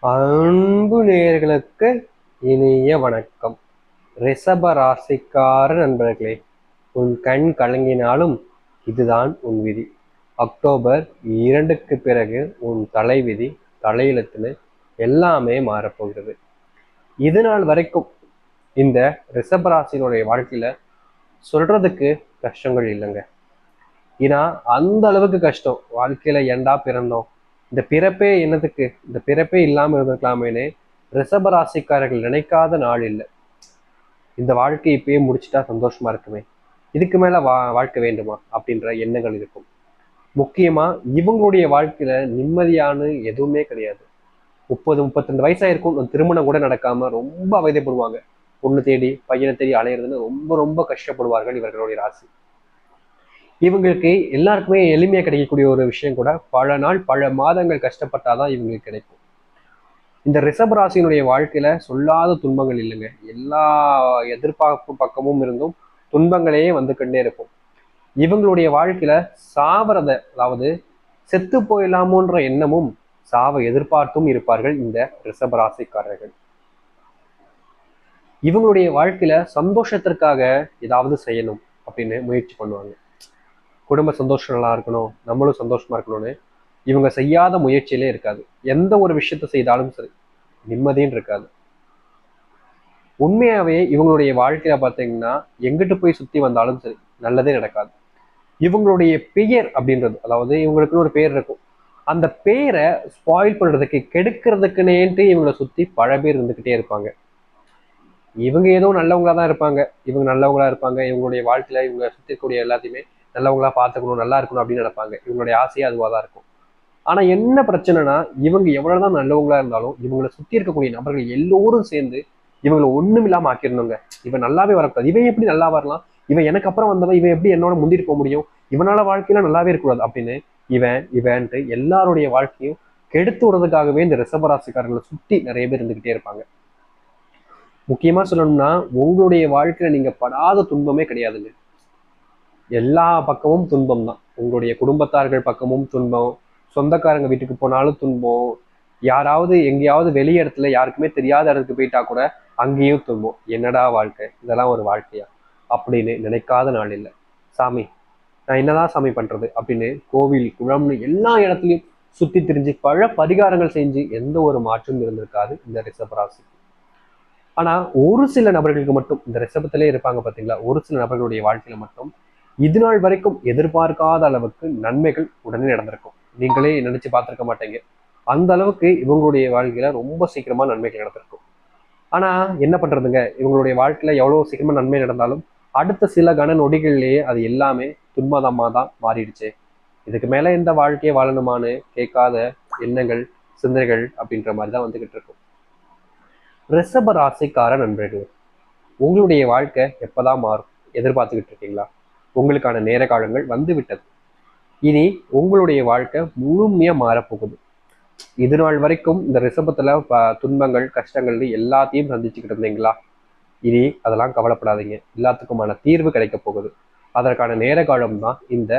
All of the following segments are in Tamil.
அன்பு நேயர்களுக்கு இனிய வணக்கம். ரிஷப ராசிக்கார நண்பர்களே உன் கண் கலங்கினாலும் இதுதான் உன் விதி. அக்டோபர் இரண்டுக்கு பிறகு உன் தலைவிதி தலையெழுத்துன்னு எல்லாமே மாறப்போகிறது. இது நாள் வரைக்கும் இந்த ரிஷப ராசியினுடைய வாழ்க்கையில சொல்றதுக்கு கஷ்டங்கள் இல்லைங்க. ஏன்னா அந்த அளவுக்கு கஷ்டம். வாழ்க்கையில ஏண்டா பிறந்தோம்? இந்த பிறப்பே என்னதுக்கு? இந்த பிறப்பே இல்லாம இருந்திருக்கலாமேனு ரிஷப ராசிக்காரர்கள் நினைக்காத நாள் இல்லை. இந்த வாழ்க்கை இப்பயே முடிச்சிட்டா சந்தோஷமா இருக்குமே. இதுக்கு மேல வா வாழ்க்கை வேண்டுமா? அப்படின்ற எண்ணங்கள் இருக்கும். முக்கியமா இவங்களுடைய வாழ்க்கையில நிம்மதியான எதுவுமே கிடையாது. முப்பது முப்பத்திரெண்டு வயசாயிருக்கும் திருமணம் கூட நடக்காம ரொம்ப அவதிப்படுவாங்க. பொண்ணு தேடி பையனை தேடி அலையிறதுன்னு ரொம்ப ரொம்ப கஷ்டப்படுவார்கள் இவர்களுடைய ராசி. இவங்களுக்கு எல்லாருக்குமே எளிமையா கிடைக்கக்கூடிய ஒரு விஷயம் கூட பல நாள் பல மாதங்கள் கஷ்டப்பட்டாதான் இவங்களுக்கு கிடைக்கும். இந்த ரிஷப ராசியினுடைய வாழ்க்கையில சொல்லாத துன்பங்கள் இல்லைங்க. எல்லா எதிர்பார்ப்பு பக்கமும் இருந்தும் துன்பங்களே வந்து கொண்டே இருக்கும். இவங்களுடைய வாழ்க்கையில சாவறத அதாவது செத்து போயிடலாமோன்ற எண்ணமும் சாவை எதிர்பார்த்தும் இருப்பார்கள் இந்த ரிஷப ராசிக்காரர்கள். இவங்களுடைய வாழ்க்கையில சந்தோஷத்திற்காக ஏதாவது செய்யணும் அப்படின்னு முயற்சி பண்ணுவாங்க. குடும்ப சந்தோஷம் நல்லா இருக்கணும் நம்மளும் சந்தோஷமா இருக்கணும்னு இவங்க செய்யாத முயற்சியிலே இருக்காது. எந்த ஒரு விஷயத்த செய்தாலும் சரி நிம்மதியும் இருக்காது. உண்மையாவே இவங்களுடைய வாழ்க்கையில பார்த்தீங்கன்னா எங்கிட்டு போய் சுத்தி வந்தாலும் சரி நல்லதே நடக்காது. இவங்களுடைய பெயர் அப்படின்றது அதாவது இவங்களுக்குன்னு ஒரு பேர் இருக்கும். அந்த பேரை ஸ்பாயில் பண்றதுக்கு கெடுக்கிறதுக்குனேன்ட்டு இவங்களை சுத்தி பல பேர் இருந்துகிட்டே இருப்பாங்க. இவங்க ஏதோ நல்லவங்களா தான் இருப்பாங்க. இவங்க நல்லவங்களா இருப்பாங்க. இவங்களுடைய வாழ்க்கையில இவங்க சுத்தி இருக்கக்கூடிய எல்லாத்தையுமே நல்லவங்களா பார்த்துக்கணும் நல்லா இருக்கணும் அப்படின்னு நினைப்பாங்க. இவங்களுடைய ஆசையே அதுவாக தான் இருக்கும். ஆனா என்ன பிரச்சனைனா இவங்க எவ்வளவுதான் நல்லவங்களா இருந்தாலும் இவங்களை சுத்தி இருக்கக்கூடிய நபர்கள் எல்லோரும் சேர்ந்து இவங்களை ஒன்றும் இல்லாமல் ஆக்கிடணுங்க. இவன் நல்லாவே வரக்கூடாது. இவன் எப்படி நல்லா வரலாம்? இவன் எனக்கு அப்புறம் வந்தவன் இவன் எப்படி என்னோட முந்திட்டு போக முடியும்? இவனால வாழ்க்கையில நல்லாவே இருக்கக்கூடாது அப்படின்னு இவன் இவன்ட்டு எல்லாருடைய வாழ்க்கையும் கெடுத்து விடுறதுக்காகவே இந்த ரிஷபராசிக்காரர்களை சுத்தி நிறைய பேர் இருந்துகிட்டே இருப்பாங்க. முக்கியமா சொல்லணும்னா உங்களுடைய வாழ்க்கையில நீங்க படாத துன்பமே கிடையாதுங்க. எல்லா பக்கமும் துன்பம் தான் உங்களுடைய குடும்பத்தார்கள் பக்கமும் துன்பம். சொந்தக்காரங்க வீட்டுக்கு போனாலும் துன்பம். யாராவது எங்கேயாவது வெளி இடத்துல யாருக்குமே தெரியாத இடத்துக்கு போயிட்டா கூட அங்கேயும் துன்பம். என்னடா வாழ்க்கை? இதெல்லாம் ஒரு வாழ்க்கையா? அப்படின்னு நினைக்காத நாள் இல்லை. சாமி நான் என்னதான் சாமி பண்றது? அப்படின்னு கோவில் குளம்னு எல்லா இடத்துலையும் சுத்தி திரிஞ்சு பல பரிகாரங்கள் செஞ்சு எந்த ஒரு மாற்றமும் இருந்திருக்காது இந்த ரிஷபராசி ஆனா ஒரு சில நபர்களுக்கு மட்டும் இந்த ரிஷபத்திலே இருப்பாங்க பாத்தீங்களா? ஒரு சில நபர்களுடைய வாழ்க்கையில மட்டும் இது நாள் வரைக்கும் எதிர்பார்க்காத அளவுக்கு நன்மைகள் உடனே நடந்திருக்கும். நீங்களே நினைச்சு பார்த்துருக்க மாட்டீங்க. அந்த அளவுக்கு இவங்களுடைய வாழ்க்கையில ரொம்ப சீக்கிரமா நன்மைகள் நடந்திருக்கும். ஆனா என்ன பண்றதுங்க? இவங்களுடைய வாழ்க்கையில எவ்வளவு சீக்கிரமா நன்மை நடந்தாலும் அடுத்த சில கன நொடிகள்லேயே அது எல்லாமே துன்பதமாக தான் மாறிடுச்சு. இதுக்கு மேல எந்த வாழ்க்கையை வாழணுமான்னு கேட்காத எண்ணங்கள் சிந்தனைகள் அப்படின்ற மாதிரி தான் வந்துகிட்டு இருக்கும். ரிஷப ராசிக்கார நண்பர்கள் உங்களுடைய வாழ்க்கை எப்போதான் மாறும்? எதிர்பார்த்துக்கிட்டு இருக்கீங்களா? உங்களுக்கான நேர காலங்கள் வந்து விட்டது இனி உங்களுடைய வாழ்க்கை முழுமையா மாறப்போகுது. இது நாள் வரைக்கும் இந்த ரிசபத்தில் துன்பங்கள் கஷ்டங்கள் எல்லாத்தையும் சந்திச்சுக்கிட்டு இருந்தீங்களா? இனி அதெல்லாம் கவலைப்படாதீங்க. எல்லாத்துக்குமான தீர்வு கிடைக்க போகுது. அதற்கான நேர காலம் தான் இந்த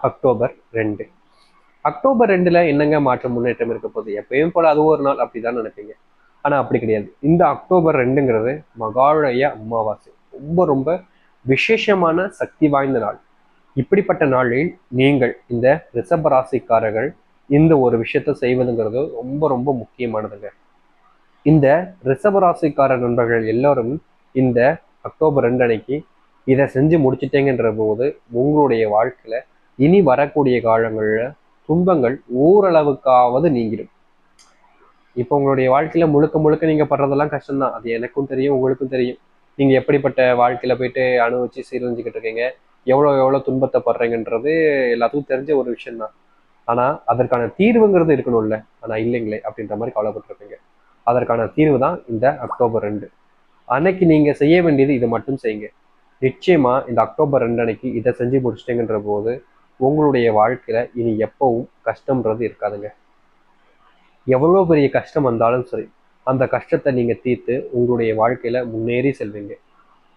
அக்டோபர் ரெண்டு. அக்டோபர் ரெண்டுல என்னங்க மாற்றம் முன்னேற்றம் இருக்க போகுது? எப்பயும் போல அது ஒரு நாள் அப்படிதான் நினைப்பீங்க. ஆனா அப்படி கிடையாது. இந்த அக்டோபர் ரெண்டுங்கிறது மகாலய அமாவாசை. ரொம்ப ரொம்ப விசேஷமான சக்தி வாய்ந்த நாள். இப்படிப்பட்ட நாளில் நீங்கள் இந்த ரிஷப ராசிக்காரர்கள் இந்த ஒரு விஷயத்த செய்வதுங்கிறது ரொம்ப ரொம்ப முக்கியமானதுங்க. இந்த ரிஷப ராசிக்கார நண்பர்கள் எல்லாரும் இந்த அக்டோபர் ரெண்டு அன்னைக்கு இதை செஞ்சு முடிச்சிட்டேங்கன்ற போது உங்களுடைய வாழ்க்கையில இனி வரக்கூடிய காலங்களில் துன்பங்கள் ஓரளவுக்காவது நீங்கிடும். இப்போ உங்களுடைய வாழ்க்கையில முழுக்க முழுக்க நீங்க படுறதெல்லாம் கஷ்டம்தான். அது எனக்கும் தெரியும் உங்களுக்கும் தெரியும். நீங்கள் எப்படிப்பட்ட வாழ்க்கையில் போயிட்டு அனுபவிச்சு சீரழிஞ்சிக்கிட்டு இருக்கீங்க? எவ்வளோ எவ்வளோ துன்பத்தை படுறீங்கன்றது எல்லாத்துக்கும் தெரிஞ்ச ஒரு விஷயந்தான் ஆனால் அதற்கான தீர்வுங்கிறது இருக்கணும்ல. ஆனால் இல்லைங்களே அப்படின்ற மாதிரி கவலைப்பட்டிருப்பீங்க. அதற்கான தீர்வு தான் இந்த அக்டோபர் ரெண்டு. அன்னைக்கு நீங்கள் செய்ய வேண்டியது இதை மட்டும் செய்யுங்க. நிச்சயமாக இந்த அக்டோபர் ரெண்டு அன்னைக்கு இதை செஞ்சு முடிச்சிட்டீங்கன்ற போது உங்களுடைய வாழ்க்கையில் இனி எப்பவும் கஷ்டம்ன்றது இருக்காதுங்க. எவ்வளோ பெரிய கஷ்டம் வந்தாலும் சரி அந்த கஷ்டத்தை நீங்கள் தீர்த்து உங்களுடைய வாழ்க்கையில் முன்னேறி செல்வீங்க.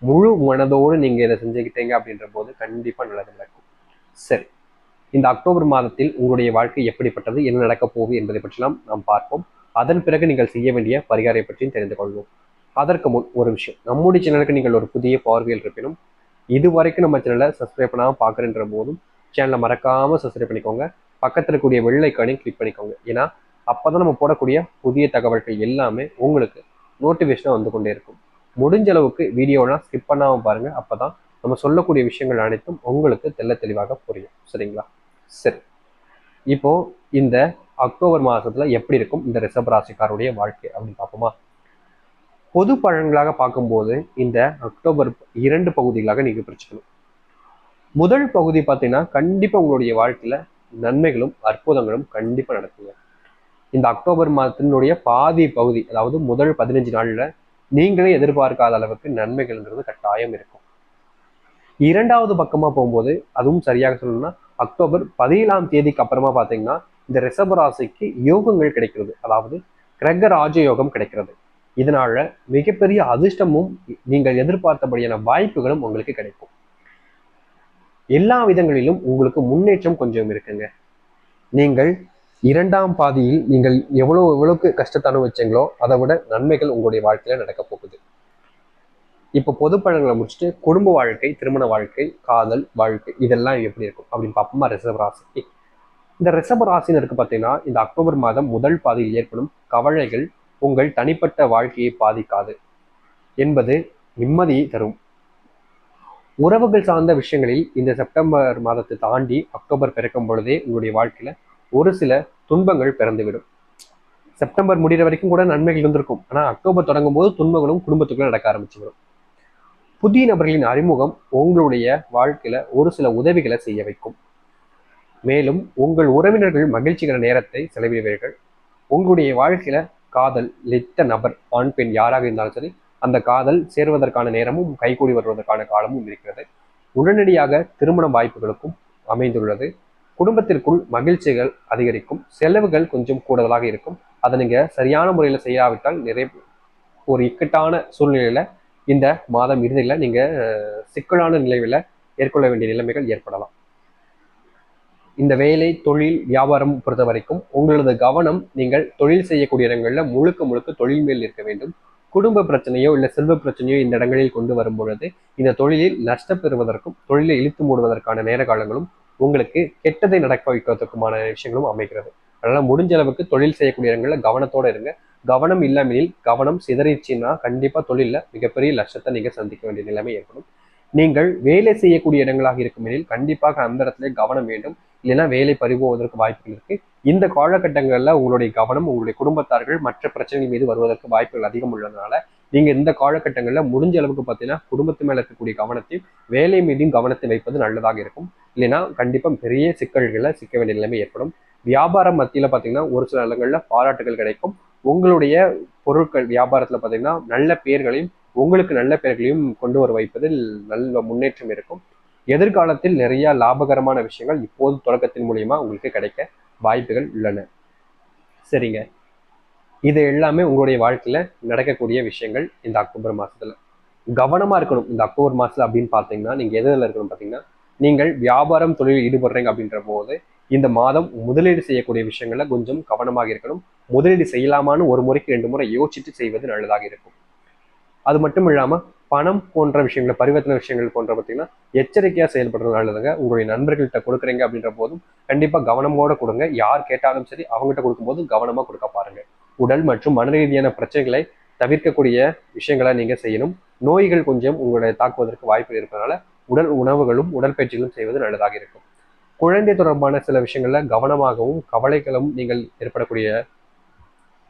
முழு மனதோடு நீங்கள் இதை செஞ்சுக்கிட்டீங்க அப்படின்ற போது கண்டிப்பாக நல்லது நடக்கும். சரி. இந்த அக்டோபர் மாதத்தில் உங்களுடைய வாழ்க்கை எப்படிப்பட்டது என்ன நடக்கப் போகுது என்பதை பற்றிலாம் நாம் பார்ப்போம். அதன் பிறகு நீங்கள் செய்ய வேண்டிய பரிகாரை பற்றியும் தெரிந்து கொள்வோம். அதற்கு முன் ஒரு விஷயம். நம்முடைய சேனலுக்கு நீங்கள் ஒரு புதிய பார்வையில் இருப்பினும் இது வரைக்கும் நம்ம சேனலை சப்ஸ்கிரைப் பண்ணாமல் பார்க்குறன்ற போதும் சேனலை மறக்காமல் சப்ஸ்கிரைப் பண்ணிக்கோங்க. பக்கத்தில் இருக்கக்கூடிய வெள்ளைக்கானையும் கிளிக் பண்ணிக்கோங்க. ஏன்னா அப்போ தான் நம்ம போடக்கூடிய புதிய தகவல்கள் எல்லாமே உங்களுக்கு நோட்டிஃபிகேஷனாக வந்து கொண்டே இருக்கும். முடிஞ்ச அளவுக்கு வீடியோலாம் ஸ்கிப் பண்ணாமல் பாருங்கள் அப்போ தான் நம்ம சொல்லக்கூடிய விஷயங்கள் அனைத்தும் உங்களுக்கு தெள்ள தெளிவாக புரியும். சரிங்களா? சரி. இப்போ இந்த அக்டோபர் மாதத்தில் எப்படி இருக்கும் இந்த ரிஷப ராசிக்காருடைய வாழ்க்கை அப்படின்னு பார்ப்போமா? பொது பழங்களாக பார்க்கும்போது இந்த அக்டோபர் இரண்டு பகுதிகளாக நீங்கள் பிரிச்சுக்கணும். முதல் பகுதி பார்த்தீங்கன்னா கண்டிப்பாக உங்களுடைய வாழ்க்கையில் நன்மைகளும் அற்புதங்களும் கண்டிப்பாக நடக்குங்க. இந்த அக்டோபர் மாதத்தினுடைய பாதி பகுதி அதாவது முதல் பதினஞ்சு நாள்ல நீங்களே எதிர்பார்க்காத அளவுக்கு நன்மைகள்ன்றது கட்டாயம் இருக்கும். இரண்டாவது பக்கமா போகும்போது அதுவும் சரியாக சொல்லணும்னா அக்டோபர் பதினேழாம் தேதிக்கு அப்புறமா பார்த்தீங்கன்னா இந்த ரிஷப ராசிக்கு யோகங்கள் கிடைக்கிறது. அதாவது கிரக ராஜயோகம் கிடைக்கிறது. இதனால மிகப்பெரிய அதிர்ஷ்டமும் நீங்கள் எதிர்பார்த்தபடியான வாய்ப்புகளும் உங்களுக்கு கிடைக்கும். எல்லா விதங்களிலும் உங்களுக்கு முன்னேற்றம் கொஞ்சம் இருக்குங்க. நீங்கள் இரண்டாம் பாதியில் நீங்கள் எவ்வளோ எவ்வளவுக்கு கஷ்டத்தை அனுபவிச்சீங்களோ அதை விட நன்மைகள் உங்களுடைய வாழ்க்கையில நடக்க போகுது. இப்போ பொது பழங்களை முடிச்சுட்டு குடும்ப வாழ்க்கை திருமண வாழ்க்கை காதல் வாழ்க்கை இதெல்லாம் எப்படி இருக்கும் அப்படின்னு பார்ப்போமா ரிஷப ராசி இந்த ரிசர்வ் ராசின்னு இருக்கு பார்த்தீங்கன்னா இந்த அக்டோபர் மாதம் முதல் பாதியில் ஏற்படும் கவலைகள் உங்கள் தனிப்பட்ட வாழ்க்கையை பாதிக்காது என்பது நிம்மதியை தரும். உறவுகள் சார்ந்த விஷயங்களில் இந்த செப்டம்பர் மாதத்தை தாண்டி அக்டோபர் பிறக்கும் பொழுதே உங்களுடைய வாழ்க்கையில ஒரு சில துன்பங்கள் பிறந்துவிடும். செப்டம்பர் முடிகிற வரைக்கும் கூட நன்மைகள் இருந்திருக்கும். ஆனால் அக்டோபர் தொடங்கும் போது துன்பங்களும் குடும்பத்துக்குள்ள நடக்க ஆரம்பிச்சுவிடும் புதிய நபர்களின் அறிமுகம் உங்களுடைய வாழ்க்கையில ஒரு சில உதவிகளை செய்ய வைக்கும். மேலும் உங்கள் உறவினர்கள் மகிழ்ச்சிகர நேரத்தை செலவிடுவீர்கள். உங்களுடைய வாழ்க்கையில காதல் லித்த நபர் ஆண் பெண் யாராக இருந்தாலும் சரி அந்த காதல் சேர்வதற்கான நேரமும் கைகூடி வருவதற்கான காலமும் இருக்கிறது. உடனடியாக திருமண வாய்ப்புகளுக்கும் அமைந்துள்ளது. குடும்பத்திற்குள் மகிழ்ச்சிகள் அதிகரிக்கும் செலவுகள் கொஞ்சம் கூடுதலாக இருக்கும். அதை நீங்கள் சரியான முறையில் செய்யாவிட்டால் நிறைய ஒரு இக்கட்டான சூழ்நிலையில இந்த மாதம் இறுதியில் நீங்க சிக்கலான நிலையில ஏற்கொள்ள வேண்டிய நிலைமைகள் ஏற்படலாம். இந்த வேலை தொழில் வியாபாரம் பொறுத்த வரைக்கும் உங்களது கவனம் நீங்கள் தொழில் செய்யக்கூடிய இடங்களில் முழுக்க முழுக்க தொழில் மேல் இருக்க வேண்டும். குடும்ப பிரச்சனையோ இல்லை செல்வ பிரச்சனையோ இந்த இடங்களில் கொண்டு வரும் பொழுது இந்த தொழிலில் நஷ்டம் பெறுவதற்கும் தொழிலை இழுத்து மூடுவதற்கான நேர காலங்களும் உங்களுக்கு கெட்டதை நடக்க வைக்கிறதுக்குமான விஷயங்களும் அமைகிறது. அதனால முடிஞ்ச அளவுக்கு தொழில் செய்யக்கூடிய இடங்களில் கவனத்தோடு இருங்க. கவனம் இல்லாமல் கவனம் சிதறிச்சுன்னா கண்டிப்பாக தொழிலில் மிகப்பெரிய லட்சத்தை நீங்கள் சந்திக்க வேண்டிய நிலைமை ஏற்படும். நீங்கள் வேலை செய்யக்கூடிய இடங்களாக இருக்கும் எனில் கண்டிப்பாக அந்த இடத்துல கவனம் வேண்டும். இல்லைன்னா வேலை பறிபோவதற்கு வாய்ப்புகள் இருக்கு. இந்த காலகட்டங்களில் உங்களுடைய கவனம் உங்களுடைய குடும்பத்தார்கள் மற்ற பிரச்சனைகள் மீது வருவதற்கு வாய்ப்புகள் அதிகம் உள்ளதுனால நீங்க இந்த காலகட்டங்களில் முடிஞ்ச அளவுக்கு பார்த்தீங்கன்னா குடும்பத்து மேல இருக்கக்கூடிய கவனத்தையும் வேலை மீதும் கவனத்தை வைப்பது நல்லதாக இருக்கும். இல்லைன்னா கண்டிப்பா பெரிய சிக்கல்களை சிக்க வேண்டிய நிலைமை ஏற்படும். வியாபாரம் மத்தியில பார்த்தீங்கன்னா ஒரு சில இடங்கள்ல பாராட்டுகள் கிடைக்கும். உங்களுடைய பொருட்கள் வியாபாரத்துல பார்த்தீங்கன்னா நல்ல பெயர்களையும் உங்களுக்கு நல்ல பெயர்களையும் கொண்டு வர வைப்பதில் நல்ல முன்னேற்றம் இருக்கும். எதிர்காலத்தில் நிறைய லாபகரமான விஷயங்கள் இப்போது தொடக்கத்தின் மூலியமா உங்களுக்கு கிடைக்க வாய்ப்புகள் உள்ளன. சரிங்க. இது எல்லாமே உங்களுடைய வாழ்க்கையில நடக்கக்கூடிய விஷயங்கள் இந்த அக்டோபர் மாசத்துல. கவனமா இருக்கணும். இந்த அக்டோபர் மாசத்துல அப்படின்னு பார்த்தீங்கன்னா நீங்க எதுல இருக்கணும் பார்த்தீங்கன்னா நீங்கள் வியாபாரம் தொழில் ஈடுபடுறீங்க அப்படின்ற போது இந்த மாதம் முதலீடு செய்யக்கூடிய விஷயங்களில் கொஞ்சம் கவனமாக இருக்கணும். முதலீடு செய்யலாமான்னு ஒரு முறைக்கு ரெண்டு முறை யோசிச்சுட்டு செய்வது நல்லதாக இருக்கும். அது மட்டும் இல்லாம பணம் போன்ற விஷயங்களை பரிவர்த்தனை விஷயங்கள் போன்ற பார்த்தீங்கன்னா எச்சரிக்கையா செயல்படுறது நல்லதுங்க. உங்களுடைய நண்பர்கள்ட்ட கொடுக்குறீங்க அப்படின்ற போதும் கண்டிப்பா கவனமோட கொடுங்க. யார் கேட்டாலும் சரி அவங்ககிட்ட கொடுக்கும்போது கவனமா கொடுக்க பாருங்க. உடல் மற்றும் மன ரீதியான பிரச்சனைகளை தவிர்க்கக்கூடிய விஷயங்களை நீங்க செய்யணும். நோய்கள் கொஞ்சம் உங்களுடைய தாக்குவதற்கு வாய்ப்பு இருப்பதனால உடல் உணவுகளும் உடற்பயிற்சிகளும் செய்வது நல்லதாக இருக்கும். குழந்தை தொடர்பான சில விஷயங்களில் கவனமாகவும் கவலைகளும் நீங்கள் ஏற்படக்கூடிய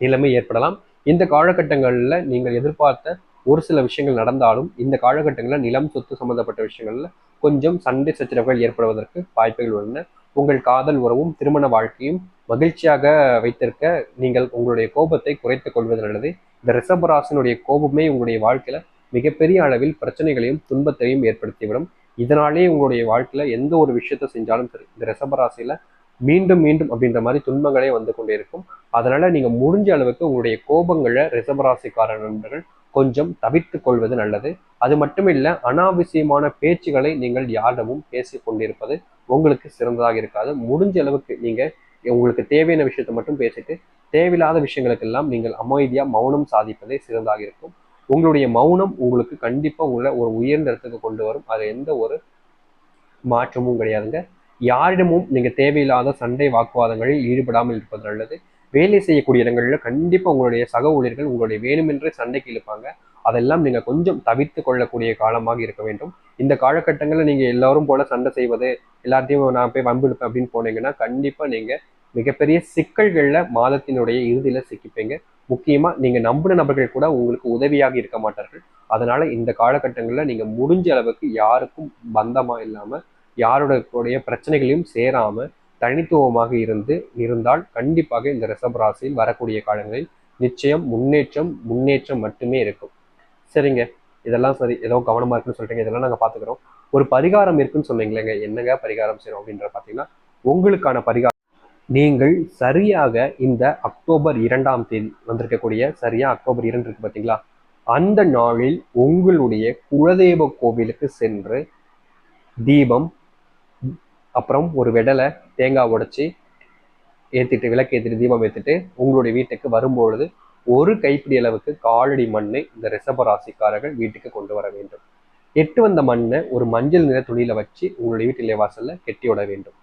நிலைமை ஏற்படலாம். இந்த காலகட்டங்களில் நீங்கள் எதிர்பார்த்த ஒரு சில விஷயங்கள் நடந்தாலும் இந்த காலகட்டங்களில் நிலம் சொத்து சம்பந்தப்பட்ட விஷயங்கள்ல கொஞ்சம் சண்டை சச்சரவுகள் ஏற்படுவதற்கு வாய்ப்புகள் உள்ளன. உங்கள் காதல் உறவும் திருமண வாழ்க்கையும் மகிழ்ச்சியாக வைத்திருக்க நீங்கள் உங்களுடைய கோபத்தை குறைத்துக் கொள்வது நல்லது. இந்த ரிஷபராசனுடைய கோபமே உங்களுடைய வாழ்க்கையில மிகப்பெரிய அளவில் பிரச்சனைகளையும் துன்பத்தையும் ஏற்படுத்திவிடும். இதனாலே உங்களுடைய வாழ்க்கையில எந்த ஒரு விஷயத்த செஞ்சாலும் சரி இந்த ரிஷபராசியில மீண்டும் மீண்டும் அப்படின்ற மாதிரி துன்பங்களே வந்து கொண்டே இருக்கும் அதனால நீங்க முடிஞ்ச அளவுக்கு உங்களுடைய கோபங்களை ரிஷபராசிக்கார நண்பர்கள் கொஞ்சம் தவிர்த்து கொள்வது நல்லது. அது மட்டும் இல்ல அனாவசியமான பேச்சுகளை நீங்கள் யாரிடமும் பேசி கொண்டிருப்பது உங்களுக்கு சிறந்ததாக இருக்காது. முடிஞ்ச அளவுக்கு நீங்க உங்களுக்கு தேவையான விஷயத்தை மட்டும் பேசிட்டு தேவையில்லாத விஷயங்களுக்கெல்லாம் நீங்கள் அமைதியா மௌனம் சாதிப்பதே சிறந்தாக இருக்கும். உங்களுடைய மௌனம் உங்களுக்கு கண்டிப்பா உங்களை ஒரு உயர்ந்த இடத்துக்கு கொண்டு வரும். அது எந்த ஒரு மாற்றமும் கிடையாதுங்க. யாரிடமும் நீங்க தேவையில்லாத சண்டை வாக்குவாதங்களில் ஈடுபடாமல் இருப்பது நல்லது. வேலை செய்யக்கூடிய இடங்களில் கண்டிப்பா உங்களுடைய சக ஊழியர்கள் உங்களுடைய வேணுமென்றே சண்டைக்கு இழுப்பாங்க. அதெல்லாம் நீங்க கொஞ்சம் தவிர்த்து கொள்ளக்கூடிய காலமாக இருக்க வேண்டும். இந்த காலகட்டங்களில் நீங்க எல்லாரும் போல சண்டை செய்வது எல்லாத்தையும் நான் போய் வம்பிடுப்பேன் அப்படின்னு போனீங்கன்னா கண்டிப்பா நீங்க மிகப்பெரிய சிக்கல்கள்ல மாதத்தினுடைய இறுதியில சிக்கிப்பீங்க. முக்கியமா நீங்க நம்பின நபர்கள் கூட உங்களுக்கு உதவியாக இருக்க மாட்டார்கள். அதனால இந்த காலகட்டங்களில் நீங்க முடிஞ்ச அளவுக்கு யாருக்கும் பந்தமா இல்லாம யாருடைய பிரச்சனைகளையும் சேராம தனித்துவமாக இருந்து இருந்தால் கண்டிப்பாக இந்த ரிஷப ராசியில் வரக்கூடிய காலங்களில் நிச்சயம் முன்னேற்றம் முன்னேற்றம் மட்டுமே இருக்கும். சரிங்க. இதெல்லாம் சரி ஏதோ கவனமா இருக்குன்னு சொல்றீங்க இதெல்லாம் நாங்க பாத்துக்கிறோம். ஒரு பரிகாரம் இருக்குன்னு சொன்னீங்களேங்க. என்னங்க பரிகாரம் செய்யணும் அப்படின்ற பாத்தீங்கன்னா உங்களுக்கான பரிகாரம். நீங்கள் சரியாக இந்த அக்டோபர் இரண்டாம் தேதி வந்திருக்கக்கூடிய சரியா அக்டோபர் இரண்டு இருக்கு பாத்தீங்களா? அந்த நாளில் உங்களுடைய குலதெய்வ கோவிலுக்கு சென்று தீபம் அப்புறம் ஒரு வெடலை தேங்காய் உடைச்சி ஏற்றிட்டு விளக்கு ஏற்றிட்டு தீபம் ஏற்றிட்டு உங்களுடைய வீட்டுக்கு வரும்பொழுது ஒரு கைப்பிடி அளவுக்கு காலடி மண்ணை இந்த ரிஷப ராசிக்காரர்கள் வீட்டுக்கு கொண்டு வர வேண்டும். எட்டு வந்த மண்ணை ஒரு மஞ்சள் நிற துணியில வச்சு உங்களுடைய வீட்டு வாசல்ல கெட்டி விட வேண்டும்.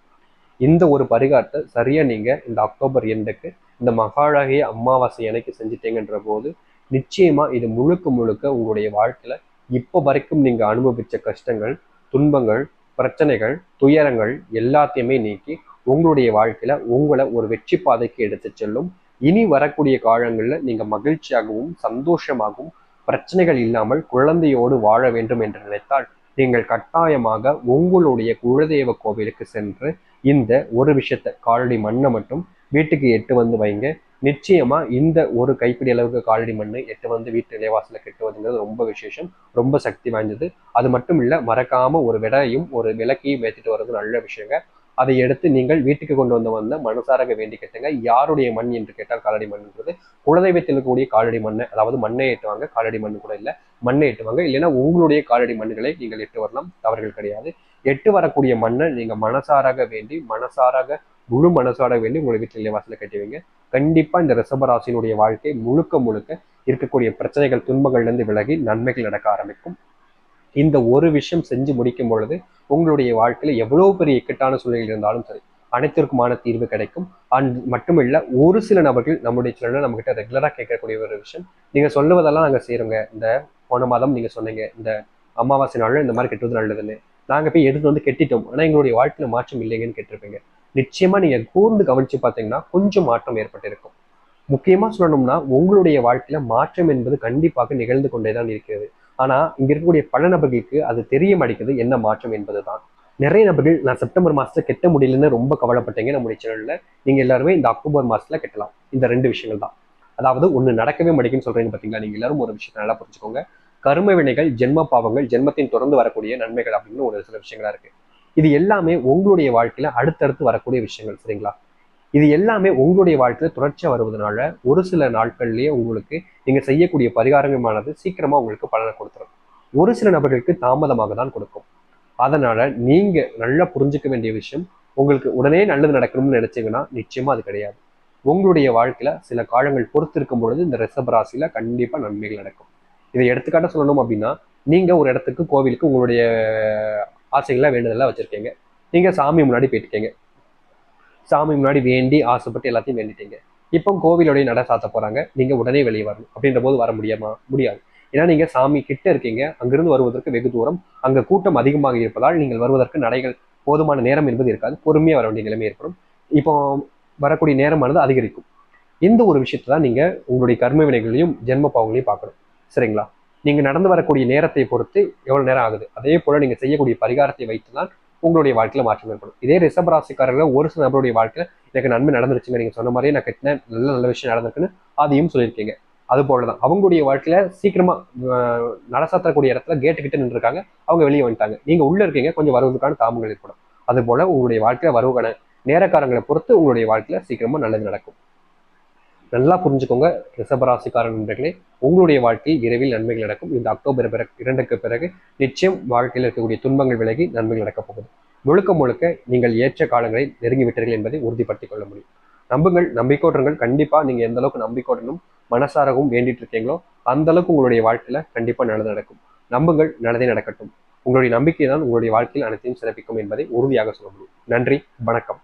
இந்த ஒரு பரிகாரத்தை சரியா நீங்க இந்த அக்டோபர் எண்டுக்கு இந்த மகாழகிய அமாவாசை அன்னைக்கு செஞ்சிட்டீங்கன்ற போது நிச்சயமா இது முழுக்க முழுக்க உங்களுடைய வாழ்க்கையில இப்போ வரைக்கும் நீங்க அனுபவிச்ச கஷ்டங்கள் துன்பங்கள் பிரச்சனைகள் துயரங்கள் எல்லாத்தையுமே நீக்கி உங்களுடைய வாழ்க்கையில உங்களை ஒரு வெற்றி பாதைக்கு எடுத்து செல்லும். இனி வரக்கூடிய காலங்களில் நீங்க மகிழ்ச்சியாகவும் சந்தோஷமாகவும் பிரச்சனைகள் இல்லாமல் குழந்தையோடு வாழ வேண்டும் என்று நினைத்தால் நீங்கள் கட்டாயமாக உங்களுடைய குலதெய்வ கோவிலுக்கு சென்று இந்த ஒரு விஷயத்த காலடி மண்ணை மட்டும் வீட்டுக்கு எட்டு வந்து வைங்க. நிச்சயமா இந்த ஒரு கைப்பிடி அளவுக்கு காலடி மண்ணை எட்டு வந்து வீட்டு நிலைவாசல கெட்டுவதுங்கிறது ரொம்ப விசேஷம் ரொம்ப சக்தி வாய்ந்தது. அது மட்டும் இல்ல மறக்காம ஒரு விடையும் ஒரு விளக்கையும் ஏற்றிட்டு வர்றது நல்ல விஷயங்க. அதை எடுத்து நீங்கள் வீட்டுக்கு கொண்டு வந்து வந்த மனசாரக வேண்டி கேட்டுங்க. யாருடைய மண் என்று கேட்டால் காலடி மண்ன்றது குலதெய்வத்தில் இருக்கக்கூடிய காலடி மண் அதாவது மண்ணை ஏற்றுவாங்க காலடி மண் கூட இல்லை மண்ணை ஏற்றுவாங்க. இல்லைன்னா உங்களுடைய காலடி மண்ணுகளை நீங்கள் எட்டு வரலாம் தவறுகள் கிடையாது. எட்டு வரக்கூடிய மண்ணை நீங்கள் மனசாராக வேண்டி மனசாராக முழு மனசோட வேண்டி உங்களை வீட்டில் வாசலை கட்டுவீங்க கண்டிப்பா இந்த ரிஷபராசினுடைய வாழ்க்கை முழுக்க முழுக்க இருக்கக்கூடிய பிரச்சனைகள் துன்பங்கள்ல இருந்து விலகி நன்மைகள் நடக்க ஆரம்பிக்கும். இந்த ஒரு விஷயம் செஞ்சு முடிக்கும் பொழுது உங்களுடைய வாழ்க்கையில எவ்வளவு பெரிய இக்கட்டான சூழ்நிலை இருந்தாலும் சரி அனைத்திற்குமான தீர்வு கிடைக்கும். அண்ட் மட்டுமில்ல ஒரு சில நபர்கள் நம்முடைய சேனல்ல நம்ம கிட்ட ரெகுலரா கேட்கக்கூடிய ஒரு விஷயம். நீங்க சொல்லுவதெல்லாம் நாங்க செய்யறோங்க இந்த போன மாதம் நீங்க சொன்னீங்க இந்த அமாவாசை நாள்ல இந்த மாதிரி கெட்டுவது நல்லதுன்னு. நாங்க போய் எடுத்து வந்து கெட்டிட்டோம். ஆனா எங்களுடைய வாழ்க்கையில மாற்றம் இல்லைங்கன்னு கேட்டிருப்பீங்க. நிச்சயமா நீங்க கூர்ந்து கவனிச்சு பார்த்தீங்கன்னா கொஞ்சம் மாற்றம் ஏற்பட்டிருக்கும். முக்கியமா சொல்லணும்னா உங்களுடைய வாழ்க்கையில மாற்றம் என்பது கண்டிப்பாக நிகழ்ந்து கொண்டேதான் இருக்கிறது. ஆனா இங்க இருக்கக்கூடிய பல நபர்களுக்கு அது தெரிய மாட்டேங்குது என்ன மாற்றம் என்பதுதான். நிறைய நபர்கள் நான் செப்டம்பர் மாசத்துல கெட்ட முடியலன்னு ரொம்ப கவலைப்பட்டீங்க நம்முடைய சேனல்ல. நீங்க எல்லாருமே இந்த அக்டோபர் மாசத்துல கெட்டலாம். இந்த ரெண்டு விஷயங்கள் தான். அதாவது ஒண்ணு நடக்கவே மாட்டேங்குன்னு சொல்றீங்க பாத்தீங்களா? நீங்க எல்லாரும் ஒரு விஷயத்தை நல்லா புரிஞ்சுக்கோங்க. கரும வினைகள் ஜென்ம பாவங்கள் ஜென்மத்தின் தொடர்ந்து வரக்கூடிய நன்மைகள் அப்படின்னு ஒரு சில விஷயங்களா இருக்கு. இது எல்லாமே உங்களுடைய வாழ்க்கையில அடுத்தடுத்து வரக்கூடிய விஷயங்கள் சரிங்களா? இது எல்லாமே உங்களுடைய வாழ்க்கையில தொடர்ச்சியா வருவதனால ஒரு சில நாட்கள்லயே உங்களுக்கு நீங்க செய்யக்கூடிய பரிகாரமானது சீக்கிரமா உங்களுக்கு பலனை கொடுத்துரும். ஒரு சில நபர்களுக்கு தாமதமாக தான் கொடுக்கும். அதனால நீங்க நல்லா புரிஞ்சுக்க வேண்டிய விஷயம் உங்களுக்கு உடனே நல்லது நடக்கணும்னு நினைச்சீங்கன்னா நிச்சயமா அது கிடையாது. உங்களுடைய வாழ்க்கையில சில காலங்கள் பொறுத்திருக்கும் பொழுது இந்த ரிஷப ராசியில கண்டிப்பா நன்மைகள் நடக்கும். இதை எடுத்துக்காட்ட சொல்லணும் அப்படின்னா நீங்க ஒரு இடத்துக்கு கோவிலுக்கு உங்களுடைய ஆசைகளை வேண்டுதெல்லாம் வச்சுருக்கீங்க. நீங்கள் சாமி முன்னாடி போயிட்டுருக்கீங்க சாமி முன்னாடி வேண்டி ஆசைப்பட்டு எல்லாத்தையும் வேண்டிட்டீங்க. இப்போ கோவிலுடைய நட சாத்த போகிறாங்க நீங்கள் உடனே வெளியே வரணும். அப்படின்ற போது வர முடியுமா? முடியாது. ஏன்னா நீங்கள் சாமி கிட்ட இருக்கீங்க. அங்கிருந்து வருவதற்கு வெகு தூரம். அங்கே கூட்டம் அதிகமாக இருப்பதால் நீங்கள் வருவதற்கு நடைகள் போதுமான நேரம் என்பது இருக்காது. பொறுமையாக வர வேண்டிய நிலைமை ஏற்படும். இப்போ வரக்கூடிய நேரமானது அதிகரிக்கும். இந்த ஒரு விஷயத்தை தான் நீங்கள் உங்களுடைய கர்ம வினைகளையும் ஜென்ம பாவங்களையும் பார்க்கணும். சரிங்களா? நீங்கள் நடந்து வரக்கூடிய நேரத்தை பொறுத்து எவ்வளோ நேரம் ஆகுது? அதே போல் நீங்கள் செய்யக்கூடிய பரிகாரத்தை வைத்து தான் உங்களுடைய வாழ்க்கையில் மாற்றம் ஏற்படும். இதே ரிஷப ராசிக்காரர்கள் ஒரு சில நபருடைய வாழ்க்கையில் எனக்கு நன்மை நடந்துருச்சுங்க. நீங்கள் சொன்ன மாதிரியே நான் கட்டின நல்ல நல்ல விஷயம் நடந்திருக்குன்னு அதையும் சொல்லியிருக்கீங்க. அது போலதான். அவங்களுடைய வாழ்க்கையில் சீக்கிரமாக நடசாத்தக்கூடிய இடத்துல கேட்டு கிட்ட நின்றுருக்காங்க. அவங்க வெளியே வந்துட்டாங்க. நீங்கள் உள்ளே இருக்கீங்க. கொஞ்சம் வருவதற்கான தாமங்கள் ஏற்படும். அதுபோல் உங்களுடைய வாழ்க்கையில் வருவகான நேரக்காரங்களை பொறுத்து உங்களுடைய வாழ்க்கையில் சீக்கிரமாக நல்லது நடக்கும். நல்லா புரிஞ்சுக்கோங்க. ரிஷபராசிக்காரன் நண்பர்களே உங்களுடைய வாழ்க்கையில் விரைவில் நன்மைகள் நடக்கும். இந்த அக்டோபர் பிறகு இரண்டுக்கு பிறகு நிச்சயம் வாழ்க்கையில் இருக்கக்கூடிய துன்பங்கள் விலகி நன்மைகள் நடக்கப் போகுது. முழுக்க முழுக்க நீங்கள் ஏற்ற காலங்களை நெருங்கி விட்டீர்கள் என்பதை உறுதிப்படுத்திக் கொள்ள முடியும். நம்புங்கள் நம்பிக்கோட்டுங்கள் கண்டிப்பாக நீங்கள் எந்த அளவுக்கு நம்பிக்கோட்டணும் மனசாரவும் வேண்டிட்டு இருக்கீங்களோ அந்த அளவுக்கு உங்களுடைய வாழ்க்கையில் கண்டிப்பாக நல்லது நடக்கும். நம்புங்கள் நல்லதே நடக்கட்டும். உங்களுடைய நம்பிக்கை தான் உங்களுடைய வாழ்க்கையில் அனைத்தையும் சிறப்பிக்கும் என்பதை உறுதியாக சொல்ல முடியும். நன்றி வணக்கம்.